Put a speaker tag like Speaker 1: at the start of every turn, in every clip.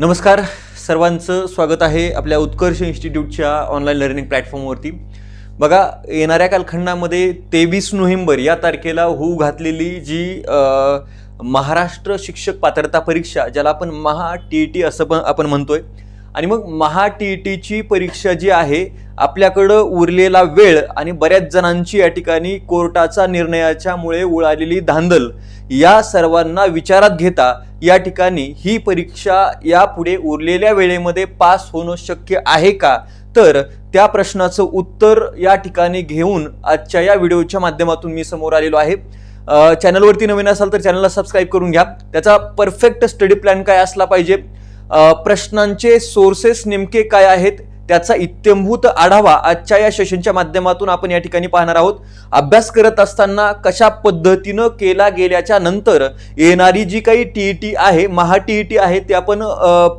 Speaker 1: नमस्कार. सर्वांचं स्वागत आहे आपल्या उत्कर्ष इन्स्टिट्यूटच्या ऑनलाईन लर्निंग प्लॅटफॉर्मवरती बघा येणाऱ्या कालखंडामध्ये तेवीस नोव्हेंबर या तारखेला होऊ घातलेली जी महाराष्ट्र शिक्षक पात्रता परीक्षा ज्याला आपण महा टी ई टी असं पण आपण म्हणतोय. आणि मग महा टी ई टीची परीक्षा जी आहे आपल्याकडं उरलेला वेळ आणि बऱ्याच जणांची या ठिकाणी कोर्टाचा निर्णयाच्यामुळे उळालेली धांदल. या सर्वांना विचारात घेता या ठिकाणी ही परीक्षा यापुढे उरलेल्या वेळेमध्ये पास होणं शक्य आहे का? तर त्या प्रश्नाचं उत्तर या ठिकाणी घेऊन आजच्या या व्हिडिओच्या माध्यमातून मी समोर आलेलो आहे. चॅनलवरती नवीन असाल तर चॅनलला सबस्क्राईब करून घ्या. त्याचा परफेक्ट स्टडी प्लॅन काय असला पाहिजे? प्रश्नांचे सोर्सेस नेमके काय आहेत? त्याचा इत्यंभूत आढावा आजच्या या सेशनच्या माध्यमातून आपण या ठिकाणी पाहणार आहोत. अभ्यास करत असताना कशा पद्धतीनं केला गेल्याच्यानंतर येणारी जी काही टी ई टी आहे महा टी ई टी आहे ते आपण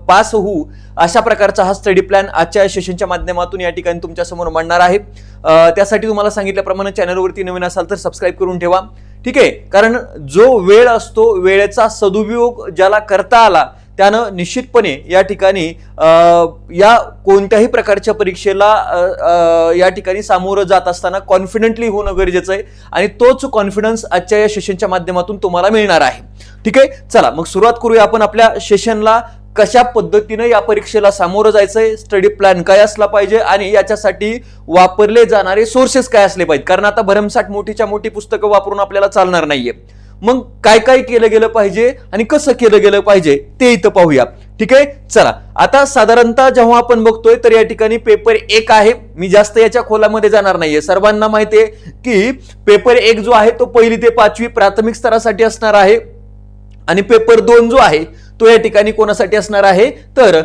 Speaker 1: पास होऊ अशा प्रकारचा हा स्टडी प्लॅन आजच्या या सेशनच्या माध्यमातून या ठिकाणी तुमच्यासमोर मांडणार आहे. त्यासाठी तुम्हाला सांगितल्याप्रमाणे चॅनलवरती नवीन असाल तर सबस्क्राईब करून ठेवा. ठीक आहे? कारण जो वेळ असतो वेळेचा सदुपयोग ज्याला करता आला त्यानं निश्चितपणे या ठिकाणी या कोणत्याही प्रकारच्या परीक्षेला या ठिकाणी सामोरं जात असताना कॉन्फिडेंटली होणं गरजेचं आहे आणि तोच कॉन्फिडन्स आजच्या या सेशनच्या माध्यमातून तुम्हाला मिळणार आहे. ठीक आहे? चला मग सुरुवात करूया आपण आपल्या सेशनला कशा पद्धतीनं या परीक्षेला सामोरं जायचंय? स्टडी प्लॅन काय असला पाहिजे? आणि याच्यासाठी वापरले जाणारे सोर्सेस काय असले पाहिजे कारण आता भरमसाठ मोठीच्या मोठी पुस्तकं वापरून आपल्याला चालणार नाहीये. मग काय काय केलं गेलं पाहिजे आणि कसं केलं गेलं पाहिजे ते इथं पाहूया. ठीक आहे? चला. आता साधारणतः जेव्हा आपण बघतोय तर या ठिकाणी पेपर एक आहे. मी जास्त याच्या खोलामध्ये जाणार नाहीये. सर्वांना माहिती आहे की पेपर एक जो आहे तो पहिली ते पाचवी प्राथमिक स्तरासाठी असणार आहे. आणि पेपर दोन जो आहे तो या ठिकाणी कोणासाठी असणार आहे? तर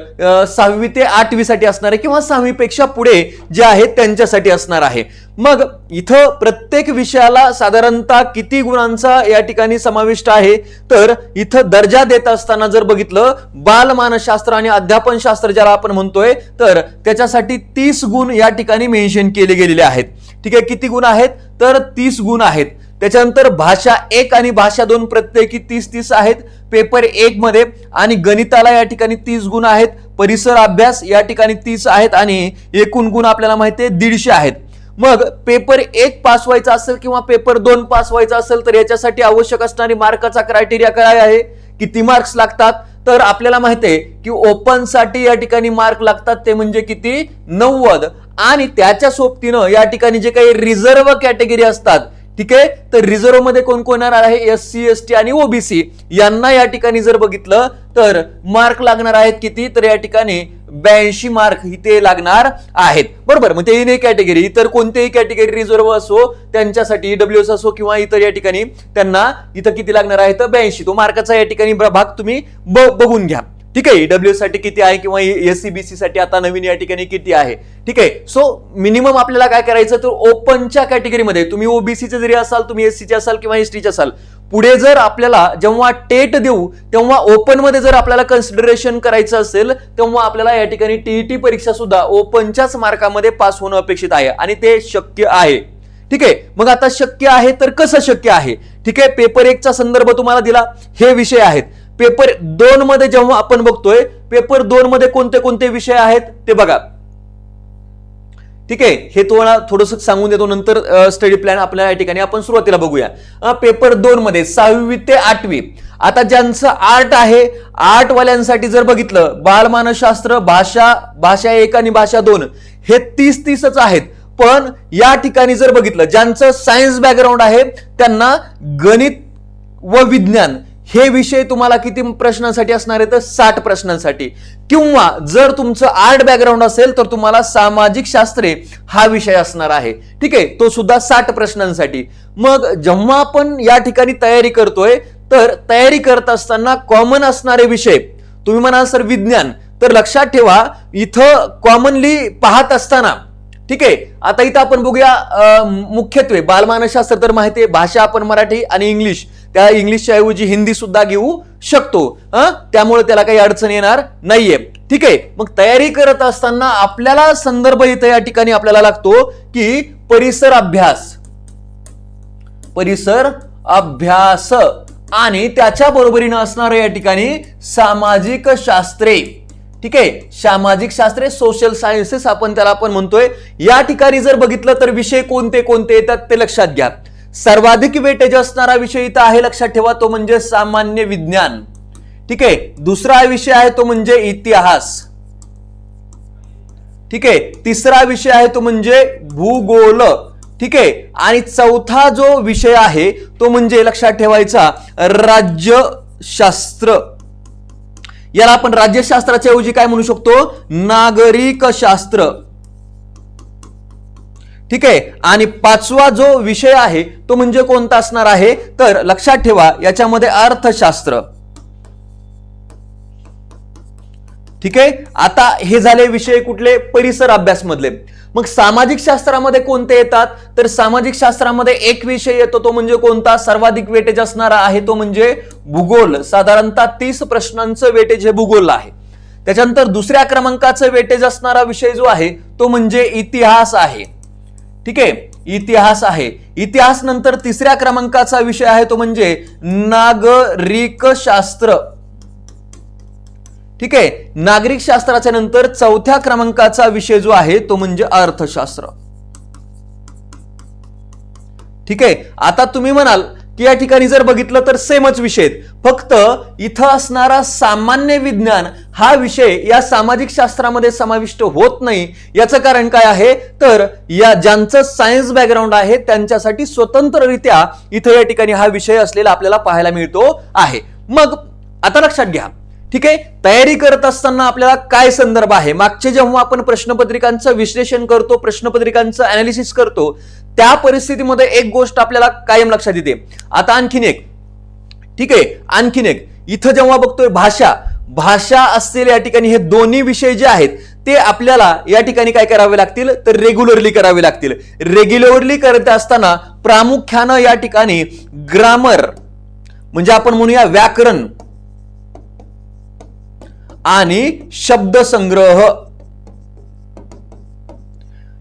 Speaker 1: सहावी ते आठवीसाठी असणार आहे किंवा सहावीपेक्षा पुढे जे आहेत त्यांच्यासाठी असणार आहे. मग इथं प्रत्येक विषयाला साधारणतः किती गुणांचा या ठिकाणी समाविष्ट आहे? तर इथं दर्जा देत असताना जर बघितलं बालमानसशास्त्र आणि अध्यापनशास्त्र ज्याला आपण म्हणतोय तर त्याच्यासाठी तीस गुण या ठिकाणी मेन्शन केले गेलेले आहेत. ठीक आहे? किती गुण आहेत? तर तीस गुण आहेत. त्याच्यानंतर भाषा एक आणि भाषा दोन प्रत्येकी तीस तीस आहेत. पेपर एक मध्ये आणि गणिताला या ठिकाणी तीस गुण आहेत. परिसर अभ्यास या ठिकाणी तीस आहेत आणि एकूण गुण आपल्याला माहिती आहे दीडशे आहेत. मग पेपर एक पास व्हायचा असेल किंवा पेपर दोन पास व्हायचा असेल तर याच्यासाठी आवश्यक असणारी मार्काचा क्रायटेरिया काय आहे? किती मार्क्स लागतात? तर आपल्याला माहिती आहे की ओपनसाठी या ठिकाणी मार्क लागतात ते म्हणजे किती? नव्वद. आणि त्याच्या सोबतीनं या ठिकाणी जे काही रिझर्व्ह कॅटेगरी असतात ठीक आहे? तर रिझर्व्हमध्ये कोण कोण येणार आहे? एस सी एस टी आणि ओबीसी यांना या ठिकाणी जर बघितलं तर मार्क लागणार आहेत किती? तर या ठिकाणी ब्याऐंशी मार्क इथे लागणार आहेत. बरोबर? मग ते नाही कॅटेगरी इतर कोणतेही कॅटेगरी रिझर्व्ह असो त्यांच्यासाठी डब्ल्यू एस असो किंवा इतर या ठिकाणी त्यांना इथं किती लागणार आहे? तर ब्याऐंशी. तो मार्काचा या ठिकाणी भाग तुम्ही ब- बघून घ्या. ठीक आहे डब्ल्यू साठी किती आहे किंवा एस सी बी सी साठी आता नवीन या ठिकाणी किती आहे? ठीक आहे सो मिनिमम आपल्याला काय करायचं तर ओपनच्या कॅटेगरीमध्ये तुम्ही ओबीसीचे जरी असाल तुम्ही एस सीचे असाल किंवा एस टीचे असाल पुढे जर आपल्याला जेव्हा टेट देऊ तेव्हा ओपनमध्ये जर आपल्याला कन्सिडरेशन करायचं असेल तेव्हा आपल्याला या ठिकाणी टीईटी परीक्षा सुद्धा ओपनच्याच मार्कामध्ये पास होणं अपेक्षित आहे आणि ते शक्य आहे. ठीक आहे मग आता शक्य आहे तर कसं शक्य आहे? ठीक आहे पेपर एकचा संदर्भ तुम्हाला दिला हे विषय आहेत. पेपर दोन मध्ये जेव्हा आपण बघतोय पेपर दोन मध्ये कोणते कोणते विषय आहेत ते बघा. ठीक आहे? हे तुम्हाला थोडंसं सांगून देतो नंतर स्टडी प्लॅन आपल्या या ठिकाणी आपण सुरुवातीला बघूया. पेपर दोन मध्ये सहावी ते आठवी. आता ज्यांचं आर्ट आहे आर्ट वाल्यांसाठी जर बघितलं बाळमानशास्त्र भाषा भाषा एक आणि भाषा दोन हे तीस तीसच आहेत. पण या ठिकाणी जर बघितलं ज्यांचं सायन्स बॅकग्राऊंड आहे त्यांना गणित व विज्ञान हे विषय तुम्हाला किती प्रश्नांसाठी असणार आहे तर साठ प्रश्नांसाठी. किंवा जर तुमचं आर्ट बॅकग्राऊंड असेल तर तुम्हाला सामाजिक शास्त्रे हा विषय असणार आहे. ठीक आहे? तो सुद्धा साठ प्रश्नांसाठी. मग जेव्हा आपण या ठिकाणी तयारी करतोय तर तयारी करत असताना कॉमन असणारे विषय तुम्ही म्हणाल सर विज्ञान. तर लक्षात ठेवा इथं कॉमनली पाहत असताना ठीक आहे? आता इथं आपण बघूया मुख्यत्वे बालमानसशास्त्र तर माहिती आहे भाषा आपण मराठी आणि इंग्लिश. त्या इंग्लिशच्या ऐवजी हिंदी सुद्धा घेऊ शकतो. त्यामुळे त्याला काही अडचण येणार नाहीये. ठीक आहे? मग तयारी करत असताना आपल्याला संदर्भ इथं या ठिकाणी आपल्याला लागतो की परिसर अभ्यास. परिसर अभ्यास. आणि त्याच्या बरोबरीनं असणारं या ठिकाणी सामाजिक शास्त्रे. ठीक आहे? सामाजिक शास्त्रे सोशल सायन्सेस आपण त्याला आपण म्हणतोय. या ठिकाणी जर बघितलं तर विषय कोणते कोणते? येतात ते लक्षात घ्या. सर्वाधिक वेटेज असणारा विषय इथं आहे लक्षात ठेवा तो म्हणजे सामान्य विज्ञान. ठीक आहे दुसरा विषय आहे तो म्हणजे इतिहास. ठीक आहे तिसरा विषय आहे तो म्हणजे भूगोल. ठीक आहे आणि चौथा जो विषय आहे तो म्हणजे लक्षात ठेवायचा राज्यशास्त्र. याला आपण राज्यशास्त्राच्या ऐवजी काय म्हणू शकतो? नागरिक शास्त्र ठीक आहे? आणि पाचवा जो विषय आहे तो म्हणजे कोणता असणार आहे? तर लक्षात ठेवा याच्यामध्ये अर्थशास्त्र. ठीक आहे? आता हे झाले विषय कुठले? परिसर अभ्यास मधले मग सामाजिक शास्त्रामध्ये कोणते येतात? तर सामाजिक शास्त्रामध्ये एक विषय येतो तो म्हणजे कोणता? सर्वाधिक वेटेज असणारा आहे तो म्हणजे भूगोल. साधारणतः तीस प्रश्नांचं वेटेज हे भूगोल आहे. त्याच्यानंतर दुसऱ्या क्रमांकाचं वेटेज असणारा विषय जो आहे तो म्हणजे इतिहास आहे. ठीक आहे? इतिहास आहे. इतिहास नंतर तिसऱ्या क्रमांकाचा विषय आहे तो म्हणजे नागरिक शास्त्र. ठीक आहे? नागरिक शास्त्राच्या नंतर चौथ्या क्रमांकाचा विषय जो आहे तो म्हणजे अर्थशास्त्र. ठीक आहे? आता तुम्ही म्हणाल की या ठिकाणी जर बघितलं तर सेमच विषय आहेत. फक्त इथं असणारा सामान्य विज्ञान हा विषय या सामाजिक शास्त्रामध्ये समाविष्ट होत नाही. याचं कारण काय आहे? तर या ज्यांचं सायन्स बॅकग्राऊंड आहे त्यांच्यासाठी स्वतंत्ररित्या इथं या ठिकाणी हा विषय असलेला आपल्याला पाहायला मिळतो आहे. मग आता लक्षात घ्या. ठीक आहे? तयारी करत असताना आपल्याला काय संदर्भ आहे? मागचे जेव्हा आपण प्रश्नपत्रिकांचं विश्लेषण करतो प्रश्नपत्रिकांचं अनालिसिस करतो त्या परिस्थितीमध्ये एक गोष्ट आपल्याला कायम लक्षात येते. आता आणखीन एक. ठीक आहे? आणखीन एक. इथं जेव्हा बघतोय भाषा भाषा असलेल्या या ठिकाणी हे दोन्ही विषय जे आहेत ते आपल्याला या ठिकाणी काय करावे लागतील? तर रेग्युलरली करावे लागतील. रेग्युलरली करत असताना प्रामुख्यानं या ठिकाणी ग्रामर म्हणजे आपण म्हणूया व्याकरण आणि शब्दसंग्रह.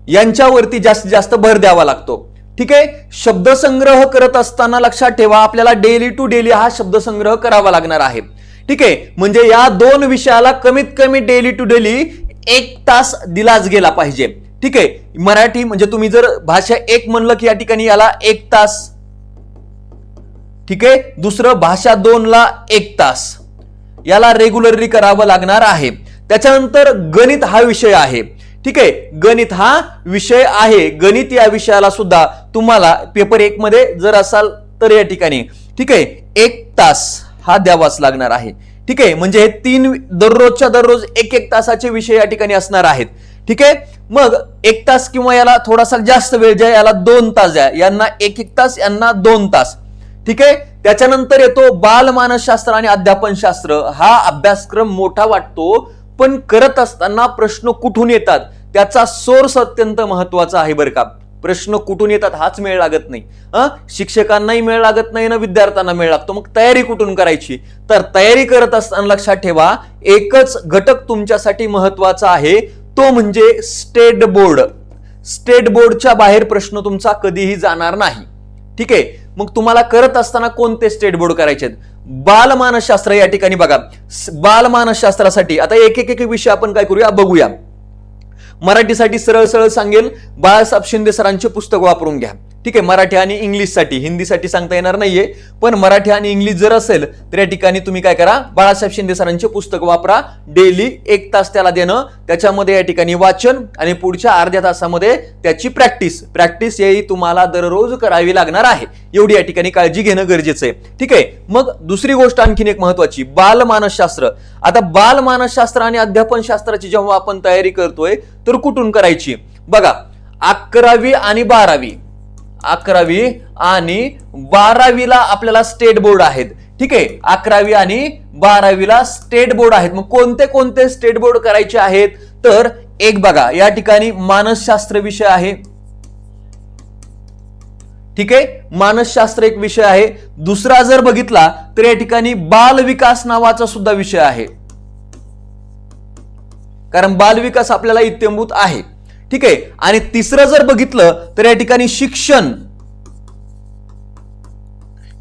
Speaker 1: यांच्यावरती जास्तीत जास्त भर द्यावा लागतो. ठीक आहे? शब्दसंग्रह करत असताना लक्षात ठेवा आपल्याला डेली टू डेली हा शब्दसंग्रह करावा लागणार आहे. ठीक आहे? म्हणजे या दोन विषयाला कमीत कमी डेली टू डेली एक तास दिलाच गेला पाहिजे. ठीक आहे? मराठी म्हणजे तुम्ही जर भाषा एक म्हणलं की या ठिकाणी याला एक तास. ठीक आहे? दुसरं भाषा दोनला एक तास. याला रेग्युलरली करावं लागणार आहे. त्याच्यानंतर गणित हा विषय आहे. ठीक आहे गणित हा विषय आहे. गणित या विषयाला सुद्धा तुम्हाला पेपर एक मध्ये जर असाल तर या ठिकाणी. ठीक आहे एक तास हा द्यावाच लागणार आहे. ठीक आहे म्हणजे हे तीन दररोजच्या दररोज एक एक तासाचे विषय या ठिकाणी असणार आहेत. ठीक आहे मग एक तास किंवा याला थोडासा जास्त वेळ द्या याला दोन तास द्या. यांना एक एक तास यांना दोन तास. ठीक आहे त्याच्यानंतर येतो बालमानसशास्त्र आणि अध्यापनशास्त्र. हा अभ्यासक्रम मोठा वाटतो. पण करत असताना प्रश्न कुठून येतात? त्याचा सोर्स अत्यंत महत्त्वाचा आहे बरं का. प्रश्न कुठून येतात हाच मेळ लागत नाही. शिक्षकांनाही मेळ लागत नाही ना विद्यार्थ्यांना मेळ लागतो. मग तयारी कुठून करायची? तर तयारी करत असताना लक्षात ठेवा एकच घटक तुमच्यासाठी महत्त्वाचा आहे. तो म्हणजे स्टेट बोर्ड स्टेट बोर्डच्या बाहेर प्रश्न तुमचा कधीही जाणार नाही. ठीक आहे? मग तुम्हाला करत असताना कोणते स्टेट बोर्ड करायचे आहेत बालमानसशास्त्र या ठिकाणी बघा. बालमानसशास्त्रासाठी आता एक एक एक विषय आपण काय करूया? बघूया. मराठीसाठी सरळ सरळ सांगेल बाळासाहेब शिंदे सरांचे पुस्तक वापरून घ्या. ठीक आहे मराठी आणि इंग्लिशसाठी हिंदीसाठी सांगता येणार नाहीये पण मराठी आणि इंग्लिश जर असेल तर या ठिकाणी तुम्ही काय करा बाळासाहेब शिंदे सरांचे पुस्तक वापरा डेली एक तास त्याला देणं त्याच्यामध्ये या ठिकाणी वाचन आणि पुढच्या अर्ध्या तासामध्ये त्याची प्रॅक्टिस प्रॅक्टिस ही तुम्हाला दररोज करावी लागणार आहे. एवढी या ठिकाणी काळजी घेणं गरजेचं आहे. ठीक आहे मग दुसरी गोष्ट आणखीन एक महत्वाची बालमानसशास्त्र आता बालमानसशास्त्र आणि अध्यापन शास्त्राची जेव्हा आपण तयारी करतोय तर कुठून करायची? बघा अकरावी आणि बारावी. अकरावी आणि बारावीला आपल्याला स्टेट बोर्ड आहेत. ठीक आहे? अकरावी आणि बारावीला स्टेट बोर्ड आहेत. मग कोणते कोणते स्टेट बोर्ड करायचे आहेत? तर एक बघा या ठिकाणी मानसशास्त्र विषय आहे. ठीक आहे? मानसशास्त्र एक विषय आहे. दुसरा जर बघितला तर या ठिकाणी बाल विकास नावाचा सुद्धा विषय आहे. कारण बालविकास आपल्याला इत्यंभूत आहे. ठीक आहे? आणि तिसरं जर बघितलं तर या ठिकाणी शिक्षण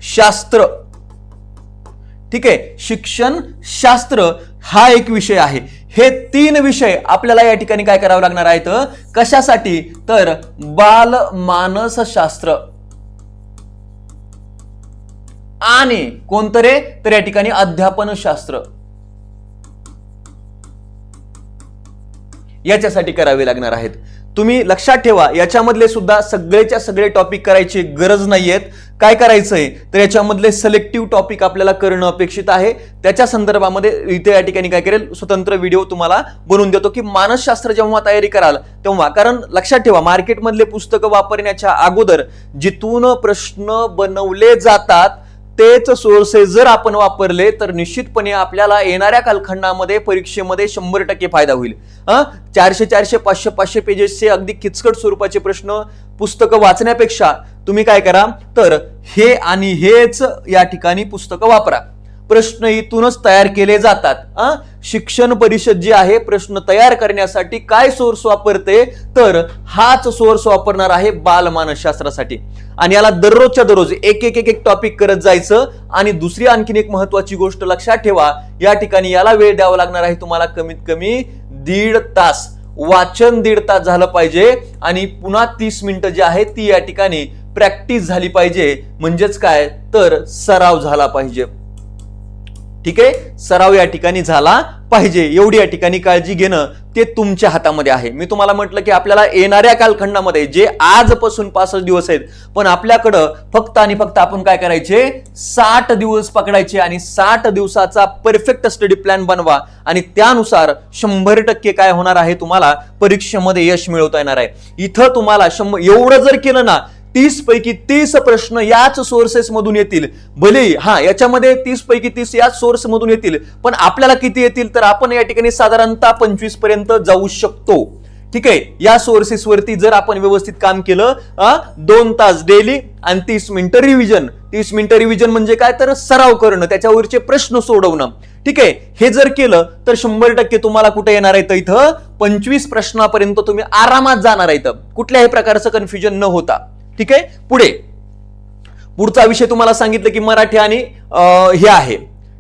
Speaker 1: शास्त्र. ठीक आहे? शिक्षण शास्त्र हा एक विषय आहे. हे तीन विषय आपल्याला या ठिकाणी काय करावं लागणार आहेत? कशासाठी? तर बाल मानसशास्त्र आणि कोणतं रे? तर या ठिकाणी अध्यापनशास्त्र याच्यासाठी करावे लागणार आहेत. तुम्ही लक्षात ठेवा याच्यामधले सुद्धा सगळेच्या सगळे टॉपिक करायची गरज नाही आहेत काय करायचं आहे तर याच्यामधले सिलेक्टिव्ह टॉपिक आपल्याला करणं अपेक्षित आहे. त्याच्या संदर्भामध्ये इथे या ठिकाणी काय करेल स्वतंत्र व्हिडिओ तुम्हाला बनवून देतो की मानसशास्त्र जेव्हा तयारी कराल तेव्हा. कारण लक्षात ठेवा मार्केटमधले पुस्तकं वापरण्याच्या अगोदर जिथून प्रश्न बनवले जातात तेच सोर्सेस जर आपण वापरले तर निश्चितपणे आपल्याला येणाऱ्या कालखंडामध्ये परीक्षेमध्ये शंभर टक्के फायदा होईल. हं? चारशे चारशे पाचशे पाचशे पेजेसचे अगदी किचकट स्वरूपाचे प्रश्न पुस्तकं वाचण्यापेक्षा तुम्ही काय करा? तर हे आणि हेच या ठिकाणी पुस्तकं वापरा. प्रश्न इथूनच तयार केले जातात. शिक्षण परिषद जी आहे प्रश्न तयार करण्यासाठी काय सोर्स वापरते? तर हाच सोर्स वापरणार आहे बालमानसशास्त्रासाठी आणि याला दररोजच्या दररोज एक एक एक एक टॉपिक करत जायचं. आणि दुसरी आणखीन एक महत्वाची गोष्ट लक्षात ठेवा. या ठिकाणी याला वेळ द्यावा लागणार आहे तुम्हाला कमीत कमी दीड तास. वाचन दीड तास झालं पाहिजे. आणि पुन्हा तीस मिनिटं जी आहे ती या ठिकाणी प्रॅक्टिस झाली पाहिजे. म्हणजेच काय? तर सराव झाला पाहिजे. ठीक आहे? सराव या ठिकाणी झाला पाहिजे. एवढी या ठिकाणी काळजी घेणं ते तुमच्या हातामध्ये आहे. मी तुम्हाला म्हटलं की आपल्याला येणाऱ्या कालखंडामध्ये जे आजपासून पासष्ट दिवस आहेत पण आपल्याकडं फक्त आणि फक्त आपण काय करायचे? साठ दिवस पकडायचे आणि साठ दिवसाचा परफेक्ट स्टडी प्लॅन बनवा आणि त्यानुसार शंभर टक्के काय होणार आहे तुम्हाला? परीक्षेमध्ये यश मिळवता येणार आहे. इथं तुम्हाला शंभर एवढं जर केलं ना तीस पैकी तीस प्रश्न याच सोर्सेस मधून येतील. भले हा याच्यामध्ये तीस पैकी तीस याच सोर्स मधून येतील पण आपल्याला किती येतील? तर आपण या ठिकाणी साधारणतः पंचवीसपर्यंत जाऊ शकतो. ठीक आहे? या सोर्सेसवरती जर आपण व्यवस्थित काम केलं दोन तास डेली आणि तीस मिनिटं रिव्हिजन तीस मिनिटं रिव्हिजन म्हणजे काय? तर सराव करणं त्याच्यावरचे प्रश्न सोडवणं. ठीक आहे? हे जर केलं तर शंभर टक्के तुम्हाला कुठे येणार आहे इथं? पंचवीस प्रश्नापर्यंत तुम्ही आरामात जाणार आहे कुठल्याही प्रकारचं कन्फ्युजन न होता. ठीक आहे? पुढे. पुढचा विषय तुम्हाला सांगितलं की मराठी आणि हे आहे.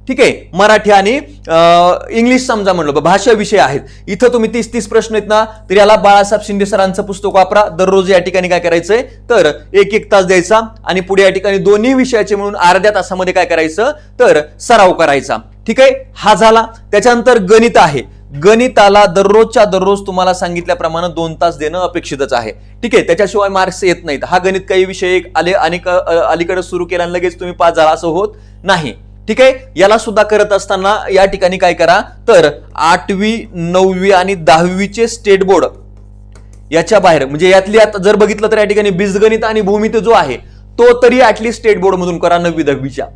Speaker 1: ठीक आहे? मराठी आणि इंग्लिश समजा म्हणलं भाषा विषय आहेत. इथं तुम्ही तीस तीस प्रश्न आहेत ना तर याला बाळासाहेब शिंदे सरांचं पुस्तक वापरा. दररोज या ठिकाणी काय करायचंय? तर एक एक तास द्यायचा आणि पुढे या ठिकाणी दोन्ही विषयाचे म्हणून अर्ध्या तासामध्ये काय करायचं? तर सराव करायचा. ठीक आहे? हा झाला. त्याच्यानंतर गणित आहे. गणिताला दररोजच्या दररोज तुम्हाला सांगितल्याप्रमाणे दोन तास देणं अपेक्षितच आहे. ठीक आहे त्याच्याशिवाय मार्क्स येत नाहीत. हा गणित काही विषय आले अनेक अलीकडे सुरू केला लगेच तुम्ही पास झाला असं होत नाही. ठीक आहे याला सुद्धा करत असताना या ठिकाणी काय करा तर आठवी नववी आणि दहावीचे स्टेट बोर्ड याच्या बाहेर म्हणजे यातली आता जर बघितलं तर या ठिकाणी बीजगणित आणि भूमित जो आहे तो तरी ऍटलीस्ट स्टेट बोर्ड मधून करा नववी दहावीच्या.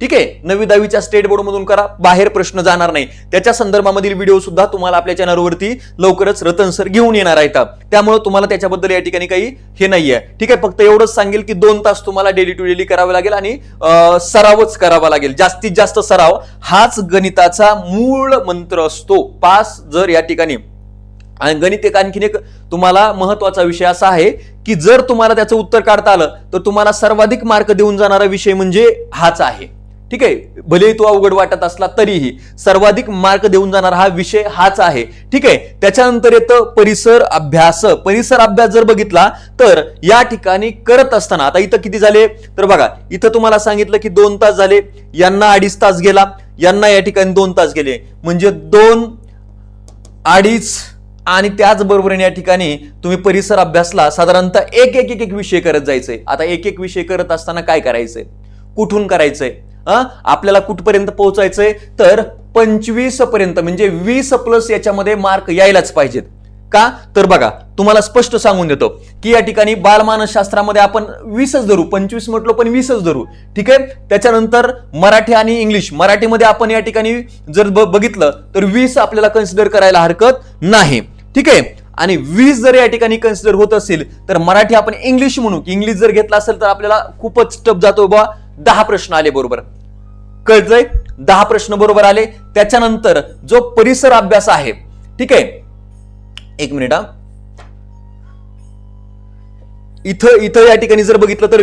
Speaker 1: ठीक आहे? नवी दहावीच्या स्टेट बोर्ड मधून करा. बाहेर प्रश्न जाणार नाही. त्याच्या संदर्भामधील व्हिडिओ सुद्धा तुम्हाला आपल्या चॅनलवरती लवकरच रतन सर घेऊन येणार आहेत. त्यामुळे तुम्हाला त्याच्याबद्दल या ठिकाणी काही हे नाहीये. ठीक आहे? फक्त एवढंच सांगेल की दोन तास तुम्हाला डेली टू डेली करावं लागेल आणि सरावच करावा लागेल. जास्तीत जास्त सराव हाच गणिताचा मूळ मंत्र असतो. पास जर या ठिकाणी. आणि गणित एक आणखीन एक तुम्हाला महत्त्वाचा विषय असा आहे की जर तुम्हाला त्याचं उत्तर काढता आलं तर तुम्हाला सर्वाधिक मार्क देऊन जाणारा विषय म्हणजे हाच आहे. ठीक आहे? भलेही तो अवघड वाटत असला तरीही सर्वाधिक मार्क देऊन जाणारा हा विषय हाच आहे. ठीक आहे? त्याच्यानंतर येतं परिसर अभ्यास. परिसर अभ्यास जर बघितला तर या ठिकाणी करत असताना आता इथं किती झाले? तर बघा इथं तुम्हाला सांगितलं की दोन तास झाले. यांना अडीच तास गेला. यांना या ठिकाणी दोन तास गेले. म्हणजे दोन अडीच आणि त्याचबरोबर या ठिकाणी तुम्ही परिसर अभ्यासला साधारणतः एक एक एक एक विषय करत जायचंय. आता एक एक विषय करत असताना काय करायचंय? कुठून करायचंय? आपल्याला कुठपर्यंत पोहोचायचंय? तर पंचवीसपर्यंत म्हणजे वीस प्लस याच्यामध्ये मार्क यायलाच पाहिजेत. का? तर बघा तुम्हाला स्पष्ट सांगून देतो की या ठिकाणी बालमानसशास्त्रामध्ये आपण वीसच धरू. पंचवीस म्हटलो पण वीसच धरू. ठीक आहे? त्याच्यानंतर मराठी आणि इंग्लिश. मराठीमध्ये आपण या ठिकाणी जर बघितलं तर वीस आपल्याला कन्सिडर करायला हरकत नाही. ठीक आहे? आणि वीस जर या ठिकाणी कन्सिडर होत असेल तर मराठी आपण इंग्लिश म्हणू. की इंग्लिश जर घेतला असेल तर आपल्याला खूपच टप जातो बा दहा प्रश्न आले बरोबर. कळतंय? दहा प्रश्न बरोबर आले. त्याच्यानंतर जो परिसर अभ्यास आहे ठीक आहे? एक मिनिट हा. इथं इथं या ठिकाणी जर बघितलं तर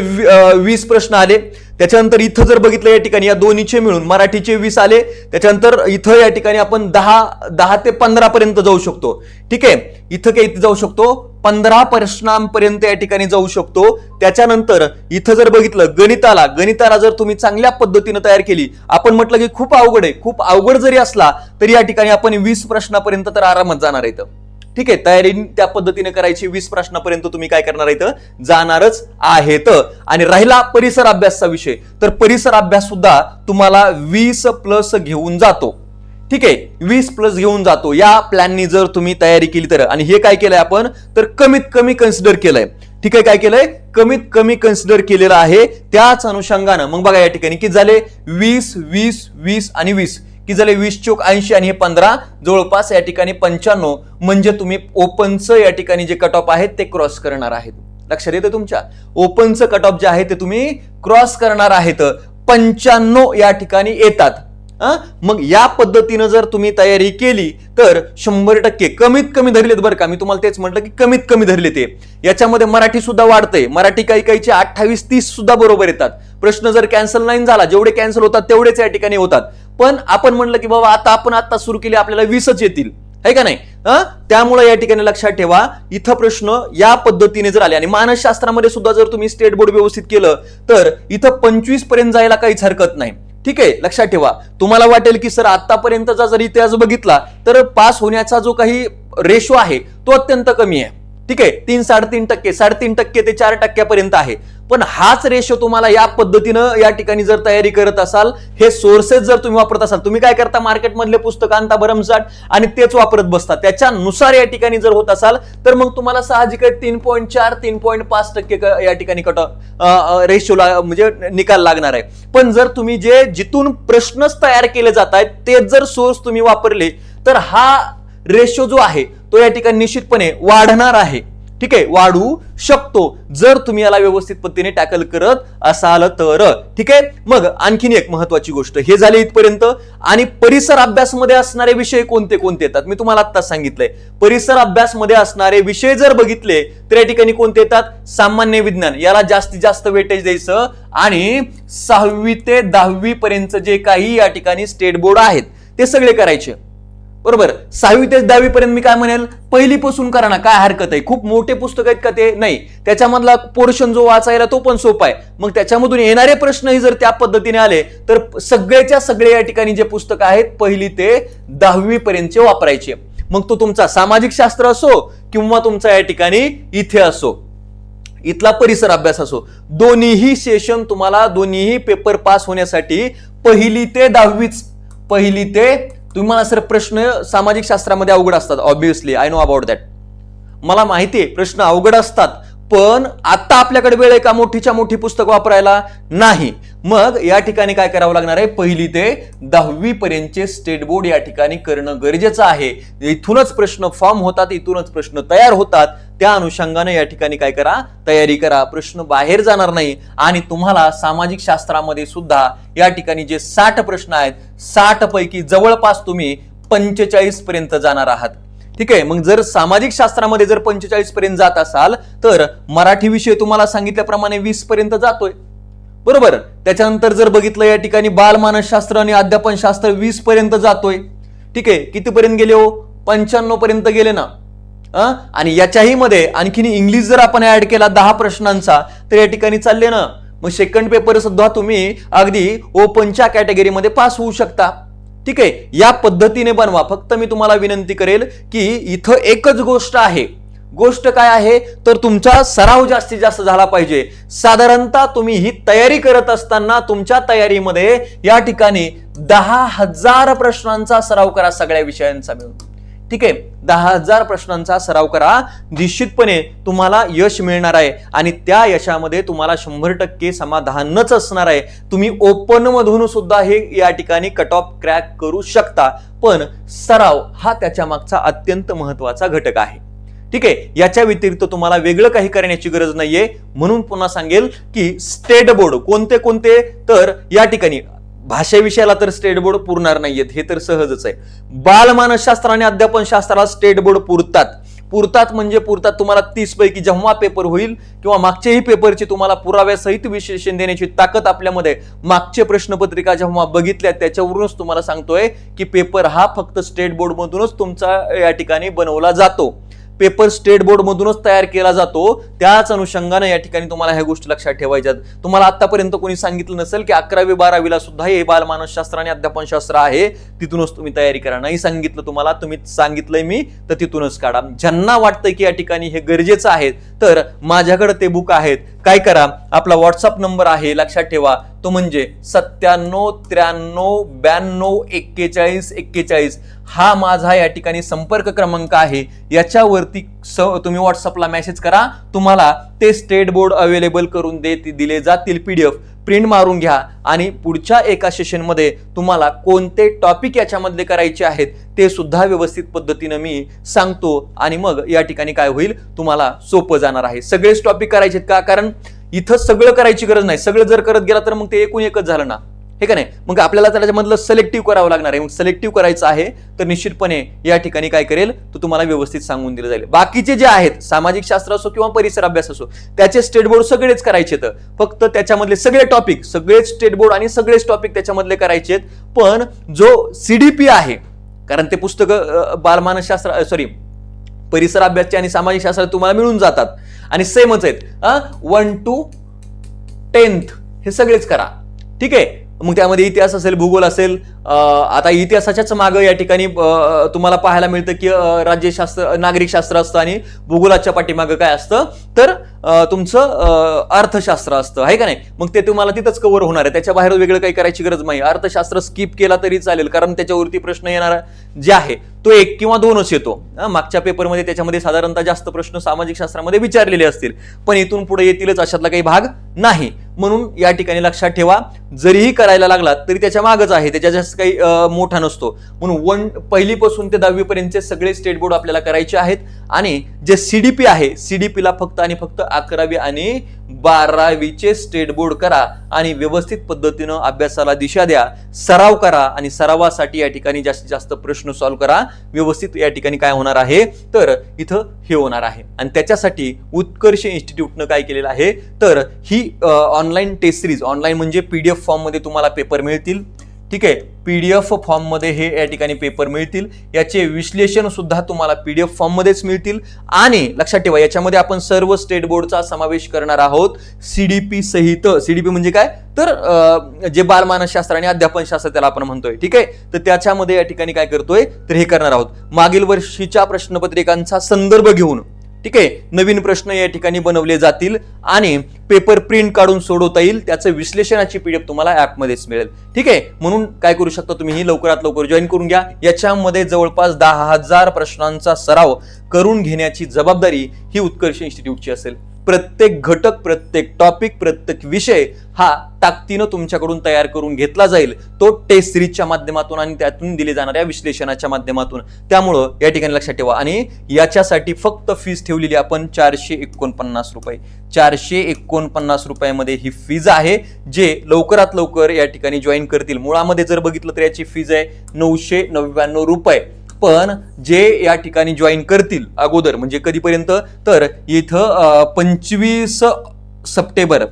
Speaker 1: वीस प्रश्न आले. त्याच्यानंतर इथं जर बघितलं या ठिकाणी या दोन्हीचे मिळून मराठीचे वीस आले. त्याच्यानंतर इथं या ठिकाणी आपण दहा दहा ते पंधरा पर्यंत जाऊ शकतो. ठीक आहे? इथं काही जाऊ शकतो? पंधरा प्रश्नांपर्यंत या ठिकाणी जाऊ शकतो. त्याच्यानंतर इथं जर बघितलं गणिताला गणिताला जर तुम्ही चांगल्या पद्धतीनं तयार केली आपण म्हटलं की खूप अवघड आहे. खूप अवघड जरी असला तरी या ठिकाणी आपण वीस प्रश्नापर्यंत तर आरामात जाणार आहे इथं. ठीक आहे तयारी त्या पद्धतीने करायची. वीस प्रश्नापर्यंत तुम्ही काय करणार आहेत जाणारच आहेत. आणि राहिला परिसर अभ्यासचा विषय. तर परिसर अभ्यास सुद्धा तुम्हाला वीस प्लस घेऊन जातो. ठीक आहे वीस प्लस घेऊन जातो. या प्लॅननी जर तुम्ही तयारी केली तर. आणि हे काय केलंय आपण? तर कमीत कमी कन्सिडर केलंय. ठीक आहे काय केलंय? कमीत कमी कन्सिडर केलेलं आहे. त्याच अनुषंगानं मग बघा या ठिकाणी किती झाले वीस वीस वीस आणि वीस. की झाले वीस चोक ऐंशी आणि हे पंधरा जवळपास या ठिकाणी पंच्याण्णव म्हणजे तुम्ही ओपनचं या ठिकाणी जे कट ऑफ आहेत ते क्रॉस करणार आहेत. लक्षात येतं तुमच्या? ओपनचं कट ऑफ जे आहे ते तुम्ही क्रॉस करणार आहेत. पंच्याण्णव या ठिकाणी येतात. मग या पद्धतीनं जर तुम्ही तयारी केली तर शंभर टक्के कमीत कमी धरलेत बरं का. मी तुम्हाला तेच म्हटलं की कमीत कमी धरले ते याच्यामध्ये मराठी सुद्धा वाढतंय. मराठी काही काहीचे अठ्ठावीस तीस सुद्धा बरोबर येतात. प्रश्न जर कॅन्सल नाही झाला जेवढे कॅन्सल होतात तेवढेच या ठिकाणी होतात. पण आपण म्हणलं की बाबा आता आपण आता सुरू केली आपल्याला वीसच येतील. आहे का नाही? त्यामुळे या ठिकाणी लक्षात ठेवा इथं प्रश्न या पद्धतीने जर आले आणि मानसशास्त्रामध्ये सुद्धा जर तुम्ही स्टेट बोर्ड व्यवस्थित केलं तर इथं पंचवीसपर्यंत जायला काहीच हरकत नाही. ठीक आहे लक्षात ठेवा. तुम्हाला वाटेल की सर आतापर्यंतचा जर इतिहास बघितला तर पास होण्याचा जो काही रेशो आहे तो अत्यंत कमी आहे. ठीक आहे तीन साडेतीन टक्के साडेतीन टक्के ते चार टक्क्यापर्यंत आहे. पण हाच रेशो तुम्हाला या पद्धतीनं या ठिकाणी जर तयारी करत असाल हे सोर्सेस जर तुम्ही वापरत असाल तुम्ही काय करता? मार्केटमधले पुस्तक आणता भरमसाठ आणि तेच वापरत बसता. त्याच्यानुसार या ठिकाणी जर होत असाल तर मग तुम्हाला साहजिक तीन पॉईंट चार तीन पॉईंट पाच टक्के या ठिकाणी कट रेशोला म्हणजे निकाल लागणार आहे. पण जर तुम्ही जे जिथून प्रश्नच तयार केले जात आहेत तेच जर सोर्स तुम्ही वापरले तर हा रेशो जो आहे तो या ठिकाणी निश्चितपणे वाढणार आहे. ठीक आहे वाढू शकतो. जर तुम्ही याला व्यवस्थित पद्धतीने टॅकल करत असाल तर. ठीक आहे? मग आणखीन एक महत्वाची गोष्ट हे झाले इथपर्यंत. आणि परिसर अभ्यासमध्ये असणारे विषय कोणते कोणते येतात? मी तुम्हाला आता सांगितलंय. परिसर अभ्यासमध्ये असणारे विषय जर बघितले तर या ठिकाणी कोणते येतात? सामान्य विज्ञान. याला जास्तीत जास्त वेटेज द्यायचं आणि सहावी ते दहावी पर्यंत जे काही या ठिकाणी स्टेट बोर्ड आहेत ते सगळे करायचे. बरोबर. सहावी ते दहावी पर्यंत मी काय म्हणेल पहिलीपासून करा ना काय हरकत आहे? खूप मोठे पुस्तक आहेत का ते? नाही. त्याच्यामधला पोर्शन जो वाचायला तो पण सोपा आहे. मग त्याच्यामधून येणारे प्रश्नही जर त्या पद्धतीने आले तर सगळ्याच्या सगळे या ठिकाणी जे पुस्तक आहेत पहिली ते दहावी पर्यंतचे वापरायचे. मग तो तुमचा सामाजिक शास्त्र असो किंवा तुमचा या ठिकाणी इथे असो इथला परिसर अभ्यास असो दोन्हीही सेशन तुम्हाला दोन्हीही पेपर पास होण्यासाठी पहिली ते दहावीच पहिली ते तुम्हाला सर प्रश्न सामाजिक शास्त्रामध्ये अवघड असतात obviously I know about that मला माहिती आहे प्रश्न अवघड असतात पण आता आपल्याकडे वेळ आहे का मोठीच्या मोठी पुस्तक वापरायला? नाही. मग या ठिकाणी काय करावं लागणार आहे? पहिली ते दहावी पर्यंतचे स्टेट बोर्ड या ठिकाणी करणं गरजेचं आहे. इथूनच प्रश्न फॉर्म होतात इथूनच प्रश्न तयार होतात. त्या अनुषंगाने या ठिकाणी काय करा? तयारी करा. प्रश्न बाहेर जाणार नाही. आणि तुम्हाला सामाजिक शास्त्रामध्ये सुद्धा या ठिकाणी जे साठ प्रश्न आहेत साठ पैकी जवळपास तुम्ही पंचेचाळीस पर्यंत जाणार आहात. ठीक आहे? मग जर सामाजिक शास्त्रामध्ये जर पंचेचाळीस पर्यंत जात असाल तर मराठी विषय तुम्हाला सांगितल्याप्रमाणे वीस पर्यंत जातोय. बरोबर? त्याच्यानंतर जर बघितलं या ठिकाणी बालमानसशास्त्र आणि अध्यापनशास्त्र वीसपर्यंत वीस पर्यंत जातोय. ठीक आहे? कितीपर्यंत गेले हो? पंच्याण्णव पर्यंत गेले ना. आणि याच्याही मध्ये आणखीन इंग्लिश जर आपण ऍड केला दहा प्रश्नांचा तर या ठिकाणी चालले ना. मग सेकंड पेपर सुद्धा तुम्ही अगदी ओपनच्या कॅटेगरीमध्ये पास होऊ शकता. ठीक आहे? या पद्धतीने बनवा. फक्त मी तुम्हाला विनंती करेल की इथं एकच गोष्ट आहे. गोष्ट काय आहे? तर तुमचा सराव जास्तीत जास्त झाला पाहिजे. साधारणतः तुम्ही ही तयारी करत असताना तुमच्या तयारीमध्ये या ठिकाणी दहा हजार प्रश्नांचा सराव करा सगळ्या विषयांचा मिळून. ठीक आहे दहा हजार प्रश्नांचा सराव करा. निश्चितपणे तुम्हाला यश मिळणार आहे आणि त्या यशामध्ये तुम्हाला शंभर टक्के समाधानच असणार आहे. तुम्ही ओपनमधून सुद्धा हे या ठिकाणी कट ऑफ क्रॅक करू शकता. पण सराव हा त्याच्या मागचा अत्यंत महत्त्वाचा घटक आहे. ठीक आहे याच्या व्यतिरिक्त तुम्हाला वेगळं काही करण्याची गरज नाहीये. म्हणून पुन्हा सांगेल की स्टेट बोर्ड कोणते कोणते? तर या ठिकाणी भाषाविषयाला तर स्टेट बोर्ड पुरणार नाहीयेत हे तर सहजच आहे. बालमानसशास्त्र आणि अध्यापन शास्त्राला स्टेट बोर्ड पुरतात. पुरतात म्हणजे पुरतात तुम्हाला तीस पैकी जेव्हा पेपर होईल किंवा मागच्याही पेपरची तुम्हाला पुराव्यासहित विश्लेषण देण्याची ताकद आपल्यामध्ये मागचे प्रश्नपत्रिका जेव्हा बघितल्या त्याच्यावरूनच तुम्हाला सांगतोय की पेपर हा फक्त स्टेट बोर्डमधूनच तुमचा या ठिकाणी बनवला जातो. पेपर स्टेट बोर्डमधूनच तयार केला जातो. त्याच अनुषंगाने या ठिकाणी तुम्हाला ह्या गोष्टी लक्षात ठेवायच्यात. तुम्हाला आतापर्यंत कोणी सांगितलं नसेल की अकरावी बारावीला सुद्धा हे बालमानसशास्त्र आणि अध्यापनशास्त्र आहे. तिथूनच तुम्ही तयारी करा. नाही सांगितलं तुम्हाला तुम्ही सांगितलंय मी तर तिथूनच काढा. ज्यांना वाटतंय की या ठिकाणी हे गरजेचं आहे तर माझ्याकडे ते बुक आहेत. काय करा? आपला व्हॉट्सअप नंबर आहे लक्षात ठेवा. तो म्हणजे सत्त्याण्णव त्र्याण्णव ब्याण्णव एक्केचाळीस एक्केचाळीस. हा माझा या ठिकाणी संपर्क क्रमांक आहे. याच्यावरती स तुम्ही व्हॉट्सअपला मेसेज करा. तुम्हाला ते स्टेट बोर्ड अवेलेबल करून देत दिले जातील पीडीएफ प्रिंट मारून घ्या आणि पुढच्या एका सेशनमध्ये तुम्हाला कोणते टॉपिक याच्यामधले करायचे आहेत ते सुद्धा व्यवस्थित पद्धतीनं मी सांगतो आणि मग या ठिकाणी काय होईल तुम्हाला सोपं जाणार आहे. सगळेच टॉपिक करायचे का? कारण इथं सगळं करायची गरज नाही. सगळं जर करत गेला तर मग ते एकूण एकच झालं ना? हे का नाही? मग आपल्याला त्याच्यामधलं सिलेक्टिव्ह करावं लागणार आहे मग सिलेक्टिव्ह करायचं आहे तर निश्चितपणे या ठिकाणी काय करेल? तो तुम्हाला व्यवस्थित सांगून दिलं जाईल. बाकीचे जे आहेत सामाजिक शास्त्र असो किंवा परिसर अभ्यास असो त्याचे स्टेट बोर्ड सगळेच करायचे तर फक्त त्याच्यामधले सगळे टॉपिक सगळेच स्टेट बोर्ड आणि सगळेच टॉपिक त्याच्यामधले करायचे आहेत. पण जो सीडीपी आहे कारण ते पुस्तक बालमानसशास्त्र सॉरी परिसर अभ्यासचे आणि सामाजिक शास्त्र तुम्हाला मिळून जातात. आणि सेमच आहेत वन टू टेन्थ हे सगळेच करा. ठीक आहे? मग त्यामध्ये इतिहास असेल भूगोल असेल आता इतिहासाच्याच मागं या ठिकाणी तुम्हाला पाहायला मिळतं की राज्यशास्त्र नागरिक शास्त्र असतं आणि भूगोलाच्या पाठीमागं काय असतं? तर तुमचं अर्थशास्त्र असतं. आहे का नाही? मग ते तुम्हाला तिथंच कव्हर होणार आहे. त्याच्या बाहेर वेगळं काही करायची गरज नाही. अर्थशास्त्र स्किप केला तरी चालेल कारण त्याच्यावरती प्रश्न येणार जे आहे तो एक किंवा दोनच येतो. मागच्या पेपरमध्ये त्याच्यामध्ये साधारणतः जास्त प्रश्न सामाजिक शास्त्रामध्ये विचारलेले असतील. पण इथून पुढे येतीलच अशातला काही भाग नाही. म्हणून या ठिकाणी लक्षात ठेवा जरीही करायला लागलात तरी त्याच्या मागच आहे. त्याच्या जास्त काही मोठा नसतो. म्हणून वन पहिलीपासून ते दहावीपर्यंतचे सगळे स्टेट बोर्ड आपल्याला करायचे आहेत. आणि जे सीडीपी आहे सीडीपीला फक्त आणि फक्त अकरावी आणि बारावीचे स्टेट बोर्ड करा आणि व्यवस्थित पद्धतीनं अभ्यासाला दिशा द्या. सराव करा आणि सरावासाठी या ठिकाणी जास्तीत जास्त प्रश्न सॉल्व्ह करा. व्यवस्थित या ठिकाणी काय होणार आहे? तर इथं हे होणार आहे. आणि त्याच्यासाठी उत्कर्ष इन्स्टिट्यूटनं काय केलेलं आहे? तर ही ऑनलाईन टेस्ट सिरीज ऑनलाईन म्हणजे पीडीएफ फॉर्ममध्ये तुम्हाला पेपर मिळतील. ठीक आहे एफ फॉर्ममध्ये हे या ठिकाणी पेपर मिळतील. याचे विश्लेषण सुद्धा तुम्हाला पी डी एफ फॉर्ममध्येच मिळतील. आणि लक्षात ठेवा याच्यामध्ये आपण सर्व स्टेट बोर्डचा समावेश करणार आहोत. सी डी पी सहित सी डी पी म्हणजे काय? तर जे बालमानसशास्त्र आणि अध्यापनशास्त्र त्याला आपण म्हणतोय ठीक आहे? तर त्याच्यामध्ये या ठिकाणी काय करतोय? तर हे करणार आहोत. मागील वर्षीच्या प्रश्नपत्रिकांचा संदर्भ घेऊन ठीक आहे. नवीन प्रश्न या ठिकाणी बनवले जातील आणि पेपर प्रिंट काढून सोडवता येईल. त्याचं विश्लेषणाची पीडीएफ तुम्हाला ऍपमध्येच मिळेल. ठीक आहे. म्हणून काय करू शकता तुम्ही? ही लवकरात लवकर जॉईन करून घ्या. याच्यामध्ये जवळपास दहा हजार प्रश्नांचा सराव करून घेण्याची जबाबदारी ही उत्कर्ष इन्स्टिट्यूटची असेल. प्रत्येक घटक प्रत्येक टॉपिक प्रत्येक विषय हा ताकदीनं तुमच्याकडून तयार करून घेतला जाईल. तो टेस्ट सिरीजच्या माध्यमातून आणि त्यातून दिले जाणाऱ्या विश्लेषणाच्या माध्यमातून. त्यामुळं या ठिकाणी लक्षात ठेवा. आणि याच्यासाठी फक्त फीस ठेवलेली आपण चारशे एकोणपन्नास रुपये. चारशे एकोणपन्नास रुपयामध्ये ही फीज आहे जे लवकरात लवकर या ठिकाणी जॉईन करतील. मुळामध्ये जर बघितलं तर याची फीज आहे नऊशे नव्याण्णव रुपये. पण जे या ठिकाणी जॉईन करतील अगोदर म्हणजे कधीपर्यंत? तर इथं पंचवीस सप्टेंबर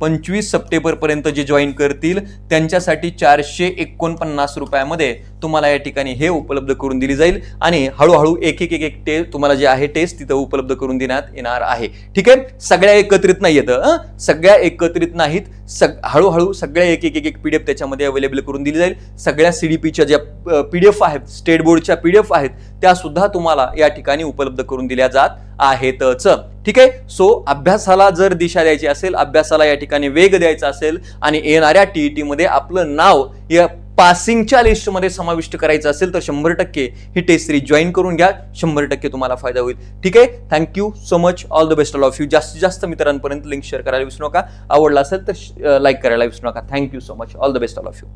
Speaker 1: पंचवीस सप्टेंबरपर्यंत जे जॉईन करतील त्यांच्यासाठी चारशे एकोणपन्नास रुपयामध्ये तुम्हाला या ठिकाणी हे उपलब्ध करून दिली जाईल. आणि हळूहळू एक एक एक एक टे तुम्हाला जे आहे टेस्ट तिथं उपलब्ध करून देण्यात येणार आहे. ठीक आहे? सगळ्या एकत्रित नाही येतं सगळ्या एकत्रित नाहीत. सग हळूहळू सगळ्या एक एक एक एक पीडीएफ त्याच्यामध्ये अवेलेबल करून दिली जाईल. सगळ्या सीडीपीच्या ज्या पीडीएफ आहेत स्टेट बोर्डच्या पीडीएफ आहेत त्या सुद्धा तुम्हाला या ठिकाणी उपलब्ध करून दिल्या जात आहेतच. ठीक आहे? सो अभ्यासाला जर दिशा द्यायची असेल अभ्यासाला या ठिकाणी वेग द्यायचा असेल आणि येणाऱ्या टीईटी मध्ये आपलं नाव या पासिंगच्या लिस्टमध्ये समाविष्ट करायचं असेल तर शंभर टक्के ही टेस्ट सिरीज जॉईन करून घ्या. शंभर टक्के तुम्हाला फायदा होईल. ठीक आहे? Thank you so much all the best all of you जास्तीत जास्त मित्रांपर्यंत लिंक शेअर करायला विसरू नका. आवडला असेल तर लाईक करायला विसरू नका. Thank you so much all the best all of you